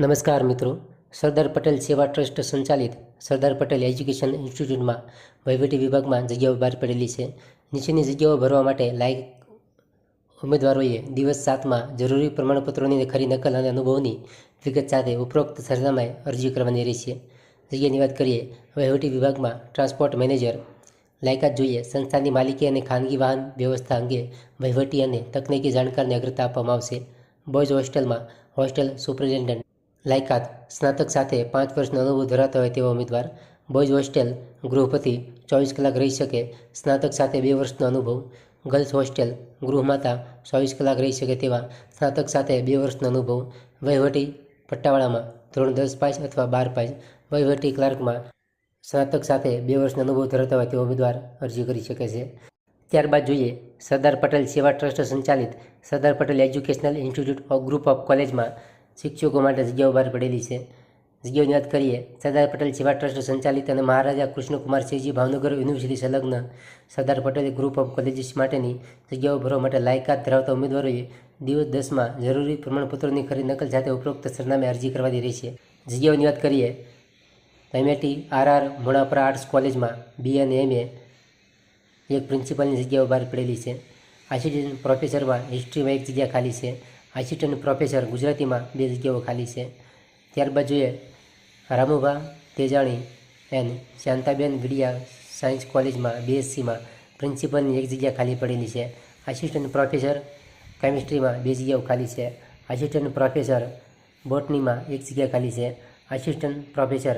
નમસ્કાર મિત્રો. સરદાર પટેલ સેવા ટ્રસ્ટ સંચાલિત સરદાર પટેલ એજ્યુકેશન ઇન્સ્ટિટ્યૂટમાં વહીવટી વિભાગમાં જગ્યાઓ બહાર પડેલી છે. નીચેની જગ્યાઓ ભરવા માટે લાયક ઉમેદવારોએ દિવસ સાતમાં જરૂરી પ્રમાણપત્રોની ખરી નકલ અને અનુભવની વિગત સાથે ઉપરોક્ત સરનામાએ અરજી કરવાની રહેશે. જગ્યાની વાત કરીએ, વહીવટી વિભાગમાં ટ્રાન્સપોર્ટ મેનેજર, લાયકાત જોઈએ, સંસ્થાની માલિકી અને ખાનગી વાહન વ્યવસ્થા અંગે વહીવટી અને તકનીકી જાણકારને અગ્રતા આપવામાં આવશે. બોયઝ હોસ્ટેલમાં હોસ્ટેલ સુપરિન્ટેન્ડન્ટ લાયકાત સ્નાતક સાથે પાંચ વર્ષનો અનુભવ ધરાવતા હોય તેવા ઉમેદવાર બોયઝ હોસ્ટેલ ગૃહપતિ ચોવીસ કલાક રહી શકે. સ્નાતક સાથે બે વર્ષનો અનુભવ ગર્લ્સ હોસ્ટેલ ગૃહમાતા ચોવીસ કલાક રહી શકે તેવા સ્નાતક સાથે બે વર્ષનો અનુભવ વહીવટી પટ્ટાવાળામાં ધોરણ દસ પાસ અથવા બાર પાસ વહીવટી ક્લાર્કમાં સ્નાતક સાથે બે વર્ષનો અનુભવ ધરાવતા હોય તેવા ઉમેદવાર અરજી કરી શકે છે. ત્યારબાદ જોઈએ સરદાર પટેલ સેવા ટ્રસ્ટ સંચાલિત Sardar Patel educational institute of group of કોલેજમાં શિક્ષકો માટે જગ્યાઓ બહાર પડેલી છે. જગ્યાઓની વાત કરીએ, સરદાર પટેલ સેવા ટ્રસ્ટ સંચાલિત અને મહારાજા કૃષ્ણકુમાર સિંહજી ભાવનગર યુનિવર્સિટી સંલગ્ન Sardar Patel group of colleges માટેની જગ્યાઓ ભરવા માટે લાયકાત ધરાવતા ઉમેદવારોએ દિવસ દસમાં જરૂરી પ્રમાણપત્રોની ખરી નકલ સાથે ઉપરોક્ત સરનામે અરજી કરવાની રહેશે. જગ્યાઓની વાત કરીએ એમએટી આરઆર, મોડાપરા આર્ટ્સ કોલેજમાં બી અને એમ એક પ્રિન્સિપલની જગ્યાઓ બહાર પડેલી છે. આસિસ્ટન્ટ પ્રોફેસરમાં હિસ્ટ્રીમાં એક જગ્યા ખાલી છે. આસિસ્ટન્ટ પ્રોફેસર ગુજરાતીમાં બે જગ્યાઓ ખાલી છે. ત્યારબાદ જોઈએ રામુભા તેજાણી એન્ડ શાંતાબેન વિડિયા સાયન્સ કોલેજમાં બીએસસીમાં પ્રિન્સિપલની એક જગ્યા ખાલી પડેલી છે. આસિસ્ટન્ટ પ્રોફેસર કેમિસ્ટ્રીમાં બે જગ્યાઓ ખાલી છે. આસિસ્ટન્ટ પ્રોફેસર બોટનીમાં એક જગ્યા ખાલી છે. આસિસ્ટન્ટ પ્રોફેસર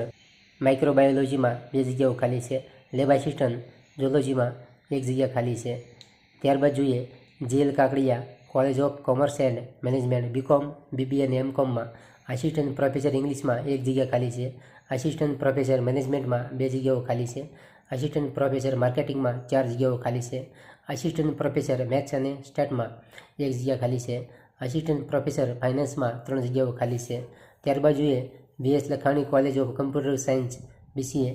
માઇક્રોબાયોલોજીમાં બે જગ્યાઓ ખાલી છે. લેબ આસિસ્ટન્ટ ઝૂલોજીમાં એક જગ્યા ખાલી છે. ત્યારબાદ જોઈએ jail Kakadiya college of commerce and management BCom BB અને એમકોમમાં આસિસ્ટન્ટ પ્રોફેસર ઇંગ્લિશમાં એક જગ્યા ખાલી છે. આસિસ્ટન્ટ પ્રોફેસર મેનેજમેન્ટમાં બે જગ્યાઓ ખાલી છે. આસિસ્ટન્ટ પ્રોફેસર માર્કેટિંગમાં ચાર જગ્યાઓ ખાલી છે. આસિસ્ટન્ટ પ્રોફેસર મેથ્સ અને સ્ટેટમાં એક જગ્યા ખાલી છે. આસિસ્ટન્ટ પ્રોફેસર ફાઇનાન્સમાં ત્રણ જગ્યાઓ ખાલી છે. ત્યારબાદ જોઈએ BS Lakhani college of computer science BCA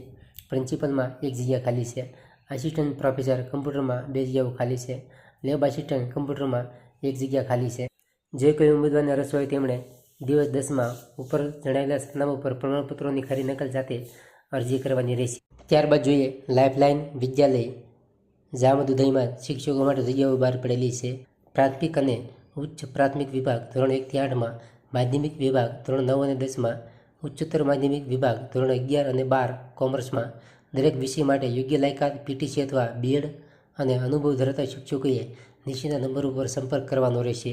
પ્રિન્સિપલમાં એક જગ્યા ખાલી છે. આસિસ્ટન્ટ પ્રોફેસર કમ્પ્યુટરમાં બે જગ્યાઓ ખાલી છે. લેબ આસિસ્ટન્ટ કમ્પ્યુટરમાં એક જગ્યા ખાલી છે. જે કોઈ ઉમેદવારને રસ હોય તેમણે દિવસ દસમાં ઉપર જણાવેલા સરનામા ઉપર પ્રમાણપત્રોની ખરી નકલ સાથે અરજી કરવાની રહેશે. ત્યારબાદ જોઈએ લાઇફલાઇન વિદ્યાલય. જામદ ઉદયમાં શિક્ષકો માટે જગ્યાઓ બહાર પડેલી છે. પ્રાથમિક અને ઉચ્ચ પ્રાથમિક વિભાગ ધોરણ એકથી આઠમાં, માધ્યમિક વિભાગ ધોરણ નવ અને દસમાં, ઉચ્ચતર માધ્યમિક વિભાગ ધોરણ અગિયાર અને બાર કોમર્સમાં. દરેક વિષય માટે યોગ્ય લાયકાત પીટીસી અથવા બીએડ અને અનુભવ ધરાવતા શિક્ષકોએ નીચેના નંબર ઉપર સંપર્ક કરવાનો રહેશે.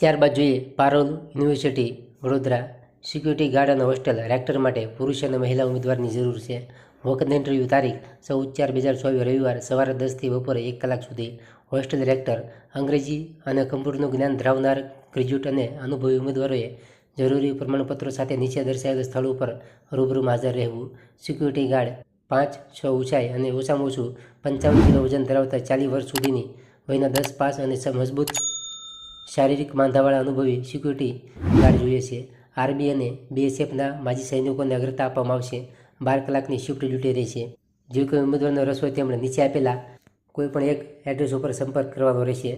ત્યારબાદ જોઈએ Parul university, Vadodara security guard અને હોસ્ટેલ રેક્ટર માટે પુરુષ અને મહિલા ઉમેદવારની જરૂર છે. વખત ઇન્ટરવ્યૂ તારીખ ચૌદ ચાર બે હજાર ચોવીસ રવિવાર સવારે દસથી બપોરે એક કલાક સુધી. હોસ્ટેલ રેક્ટર અંગ્રેજી અને કમ્પ્યુટરનું જ્ઞાન ધરાવનાર ગ્રેજ્યુએટ અને અનુભવી ઉમેદવારોએ જરૂરી પ્રમાણપત્રો સાથે નીચે દર્શાવેલ સ્થળ ઉપર રૂબરૂમાં હાજર રહેવું. સિક્યુરિટી ગાર્ડ પાંચ છ ઊંચાઈ અને ઓછામાં ઓછું પંચાવન કિલો વજન ધરાવતા ચાલીસ વર્ષ સુધીની વયના દસ પાસ અને મજબૂત શારીરિક માંધાવાળા અનુભવી સિક્યુરિટી ગાર્ડ જોઈએ છે. આર્મી અને બીએસએફના માજી સૈનિકોને અગ્રતા આપવામાં આવશે. બાર કલાકની શિફ્ટ ડ્યુટી રહેશે જે કોઈ ઉમેદવારનો રસ હોય તેમણે નીચે આપેલા કોઈ પણ એક એડ્રેસ ઉપર સંપર્ક કરવાનો રહેશે.